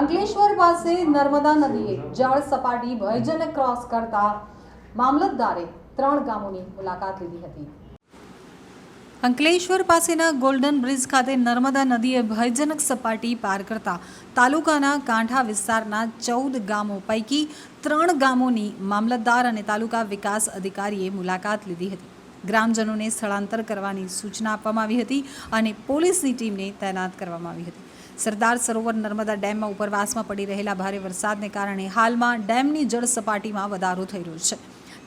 અંકલેશ્વર પાસે નર્મદા નદીએ જળ સપાટી ભયજનક ક્રોસ કરતા મામલતદારે ત્રણ ગામોની મુલાકાત લીધી હતી. અંકલેશ્વર પાસેના ગોલ્ડન બ્રિજ ખાતે નર્મદા નદીએ ભયજનક સપાટી પાર કરતા તાલુકાના કાંઠા વિસ્તારના ચૌદ ગામો પૈકી ત્રણ ગામોની મામલતદાર અને તાલુકા વિકાસ અધિકારીએ મુલાકાત લીધી હતી. ગ્રામજનોને સ્થળાંતર કરવાની સૂચના આપવામાં આવી હતી અને પોલીસની ટીમને તૈનાત કરવામાં આવી હતી. સરદાર સરોવર નર્મદા ડેમમાં ઉપરવાસમાં પડી રહેલા ભારે વરસાદને કારણે હાલમાં ડેમની જળ સપાટીમાં વધારો થઈ રહ્યો છે.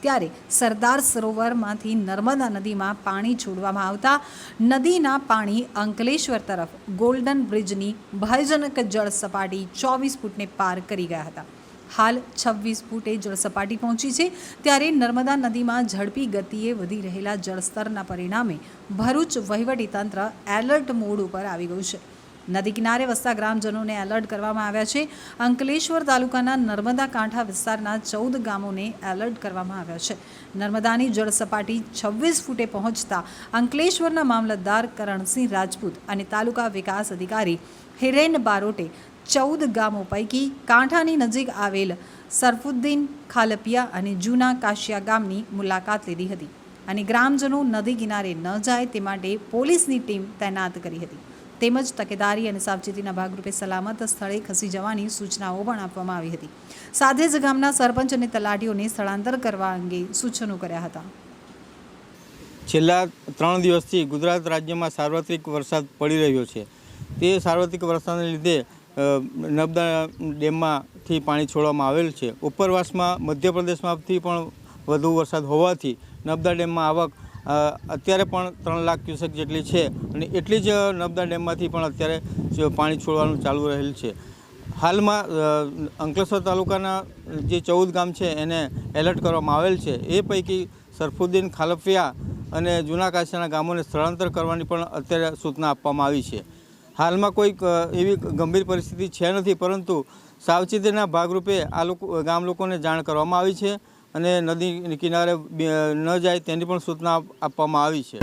ત્યારે સરદાર સરોવરમાંથી નર્મદા નદીમાં પાણી છોડવામાં આવતા નદીના પાણી અંકલેશ્વર તરફ ગોલ્ડન બ્રિજની ભયજનક જળ સપાટી ચોવીસ ફૂટને પાર કરી ગયા હતા. હાલ છવ્વીસ ફૂટે જળ સપાટી પહોંચી છે. ત્યારે નર્મદા નદીમાં ઝડપી ગતિએ વધી રહેલા જળસ્તરના પરિણામે ભરૂચ વહીવટીતંત્ર એલર્ટ મોડ ઉપર આવી ગયું છે. નદી કિનારે વસતા ગ્રામજનોને એલર્ટ કરવામાં આવ્યા છે. અંકલેશ્વર તાલુકાના નર્મદા કાંઠા વિસ્તારના ચૌદ ગામોને એલર્ટ કરવામાં આવ્યા છે. નર્મદાની જળ સપાટી છવ્વીસ ફૂટે પહોંચતા અંકલેશ્વરના મામલતદાર કરણસિંહ રાજપૂત અને તાલુકા વિકાસ અધિકારી હિરેન બારોટે ચૌદ ગામો પૈકી કાંઠાની નજીક આવેલ સરફુદ્દીન, ખાલપિયા અને જૂના કાશિયા ગામની મુલાકાત લીધી હતી અને ગ્રામજનો નદી કિનારે ન જાય તે માટે પોલીસની ટીમ તૈનાત કરી હતી. તેમજ તકેદારી અને સાવચેતીના ભાગરૂપે સલામત સ્થળે ખસી જવાની સૂચનાઓ પણ આપવામાં આવી હતી. સાથે જ ગામના સરપંચ અને તલાટીઓને સ્થળાંતર કરવા અંગે સૂચનો કર્યા હતા. છેલ્લા ત્રણ દિવસથી ગુજરાત રાજ્યમાં સાર્વત્રિક વરસાદ પડી રહ્યો છે. તે સાર્વત્રિક વરસાદને લીધે નર્મદા ડેમમાંથી પાણી છોડવામાં આવેલ છે. ઉપરવાસમાં મધ્યપ્રદેશમાંથી પણ વધુ વરસાદ હોવાથી નર્મદા ડેમમાં આવક અત્યારે પણ ત્રણ લાખ ક્યુસેક જેટલી છે અને એટલી જ નર્મદા ડેમમાંથી પણ અત્યારે પાણી છોડવાનું ચાલુ રહેલ છે. હાલમાં અંકલેશ્વર તાલુકાના જે ચૌદ ગામ છે એને એલર્ટ કરવામાં આવેલ છે. એ પૈકી સરફુદ્દીન ખાલફિયા અને જૂના કાશીના ગામોને સ્થળાંતર કરવાની પણ અત્યારે સૂચના આપવામાં આવી છે. હાલમાં કોઈ એવી ગંભીર પરિસ્થિતિ છે નથી, પરંતુ સાવચેતીના ભાગરૂપે આ લોકો, ગામ લોકોને જાણ કરવામાં આવી છે. અને નદી કિનારે ન જાય તેની પણ સૂચના આપવામાં આવી છે.